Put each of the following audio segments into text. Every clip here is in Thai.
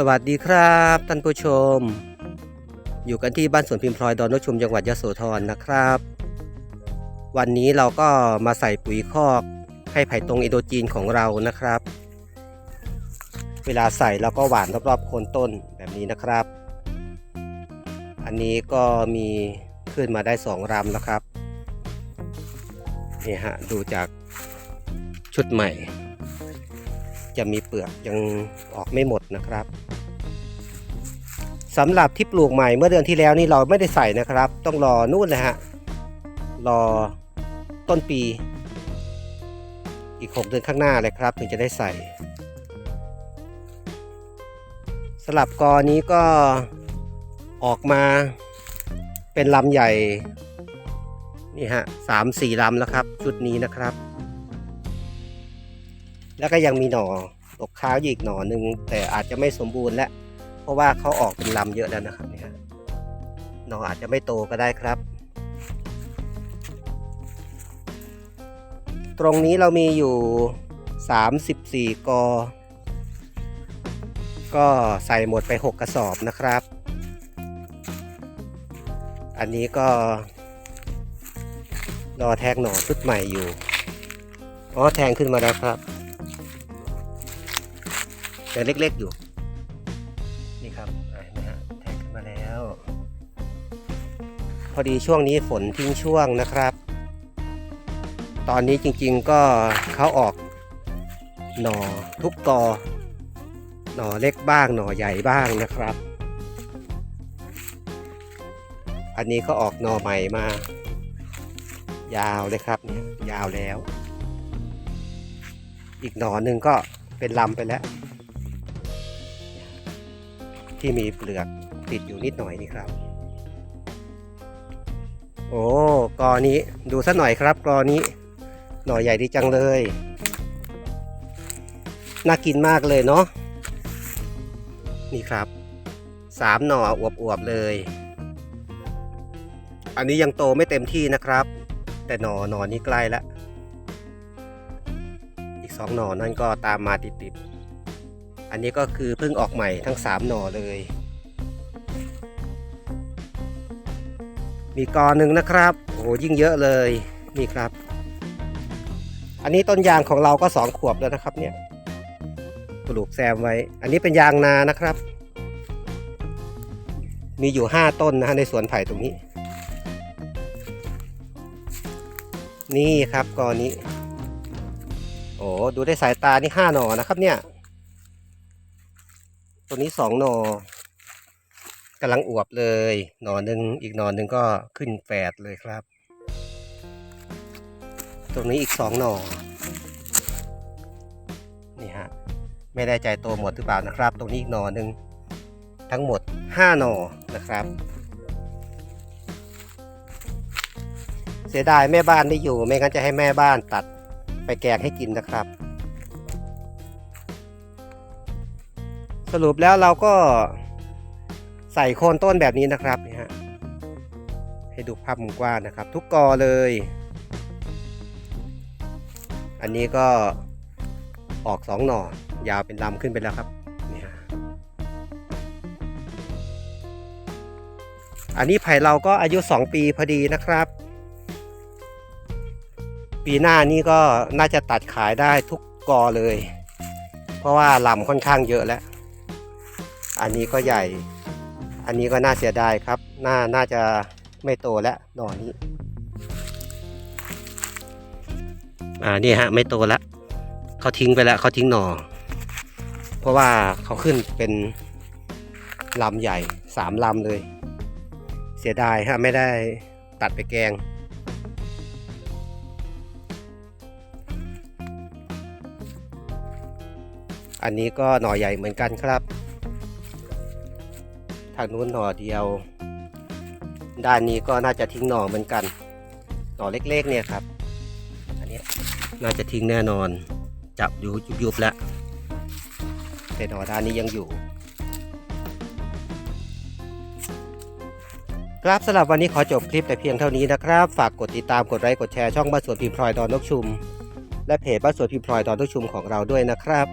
สวัสดีครับท่านผู้ชม อยู่กันที่บ้านสวนพิมพ์พลอยดอนนชุมจังหวัดยโสธรนะครับ วันนี้เราก็มาใส่ปุ๋ยคอกให้ไผ่ตรงอินโดจีนของเรานะครับ เวลาใส่เราก็หว่านรอบๆโคนต้นแบบนี้นะครับ อันนี้ก็มีขึ้นมาได้สองรำแล้วครับนี่ฮะดูจากชุดใหม่ จะมีเปลือกยังออกไม่หมดนะครับสำหรับที่ปลูกใหม่เมื่อเดือนที่แล้วนี่เราไม่ได้ใส่นะครับ ต้องรอนู่นนะฮะรอต้นปี อีก 6 เดือนข้างหน้าเลยครับ ถึงจะได้ใส่สลับกอนี้ก็ออกมาเป็นลำใหญ่นี่ฮะสามสี่ลำแล้วครับ ชุดนี้นะครับ แล้วก็ยังมีหน่อตกค้างอยู่อีกหน่อหนึ่งแต่อาจจะไม่สมบูรณ์แล้วเพราะว่าเขาออกเป็นลำเยอะแล้วนะครับเนี่ยหน่ออาจจะไม่โตก็ได้ครับ ตรงนี้เรามีอยู่ 34 กอ ก็ใส่หมดไป 6 กระสอบนะครับ อันนี้ก็รอแทงหน่อชุดใหม่อยู่ อ๋อแทงขึ้นมาแล้วครับ แต่เล็กๆอยู่ นี่ครับอะเห็นไหมฮะแทงขึ้นมาแล้ว พอดีช่วงนี้ฝนทิ้งช่วงนะครับ ตอนนี้จริงๆก็เขาออกหน่อทุกกอ หน่อเล็กบ้างหน่อใหญ่บ้างนะครับ อันนี้ก็ออกหน่อใหม่มา ยาวเลยครับเนี่ยยาวแล้ว อีกหน่อหนึ่งก็เป็นลำไปแล้ว ที่มีเปลือกติดอยู่นิดหน่อยนี่ครับ โอ้กอนี้ดูสัหน่อยครับกอนี้หน่อใหญ่ดีจังเลย น่ากินมากเลยเนาะนี่ครับสามหน่ออวบๆเลย อันนี้ยังโตไม่เต็มที่นะครับ แต่หน่อหน่อนี้ใกล้แล้วอีกสองหน่อนั่นก็ตามมาติดๆ อันนี้ก็คือเพิ่งออกใหม่ทั้งสามหน่อเลย มีกอหนึ่งนะครับ โอ้โหยิ่งเยอะเลย นี่ครับ อันนี้ต้นยางของเราก็สองขวบแล้วนะครับเนี่ยปลูกแซมไว้ อันนี้เป็นยางนานะครับ มีอยู่ห้าต้นนะฮะในสวนไผ่ตรงนี้ นี่ครับกอนี้ โอ้ดูได้สายตานี่ห้าหน่อนะครับเนี่ย ตัวนี้สองหนอกำลังอวบเลย หน่อหนึ่งอีกหน่อหนึ่งก็ขึ้นแฝดเลยครับ ตรงนี้อีกสองหนอนี่ฮะ ไม่ได้ใจโตหมดหรือเปล่านะครับ ตรงนี้อีกหน่อหนึ่งทั้งหมดห้าหนอนะครับ เสียดายแม่บ้านไม่อยู่ ไม่งั้นจะให้แม่บ้านตัดไปแกงให้กินนะครับ สรุปแล้วเราก็ใส่โคนต้นแบบนี้นะครับนี่ฮะให้ดูภาพมุมกว้างนะครับ ทุกกอเลย อันนี้ก็ออกสองหน่อ ยาวเป็นลำขึ้นไปแล้วครับนี่ฮะอันนี้ไผ่เราก็อายุ 2 ปีพอดีนะครับ ปีหน้านี่ก็น่าจะตัดขายได้ทุกกอเลย เพราะว่าลำค่อนข้างเยอะแล้ว อันนี้ก็ใหญ่ อันนี้ก็น่าเสียดายครับ น่า น่าจะไม่โตแล้วหน่อนี้ อ่า นี่ฮะ ไม่โตแล้ว เขาทิ้งไปแล้ว เขาทิ้งหน่อ เพราะว่าเขาขึ้นเป็นลำใหญ่สามลำเลย เสียดายฮะ ไม่ได้ตัดไปแกงอันนี้ก็หน่อใหญ่เหมือนกันครับ ทางนู้นหน่อเดียว ด้านนี้ก็น่าจะทิ้งหน่อเหมือนกัน หน่อเล็กๆเนี่ยครับ อันนี้น่าจะทิ้งแน่นอน จับอยู่ยุบๆแล้วแต่หน่อด้านนี้ยังอยู่ ครับสำหรับวันนี้ขอจบคลิปแต่เพียงเท่านี้นะครับ ฝากกดติดตามกดไลค์กดแชร์ช่องบ้านสวนพิมพลอยดอนนกชุม และเพจบ้านสวนพิมพ์พลอยดอนนกชุมของเราด้วยนะครับ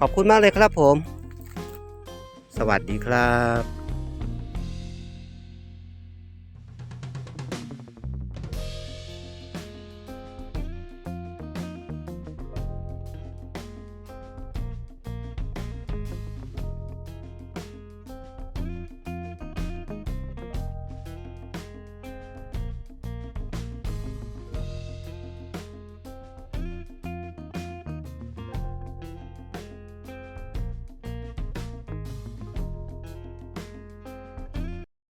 ขอบคุณมากเลยครับผม สวัสดีครับ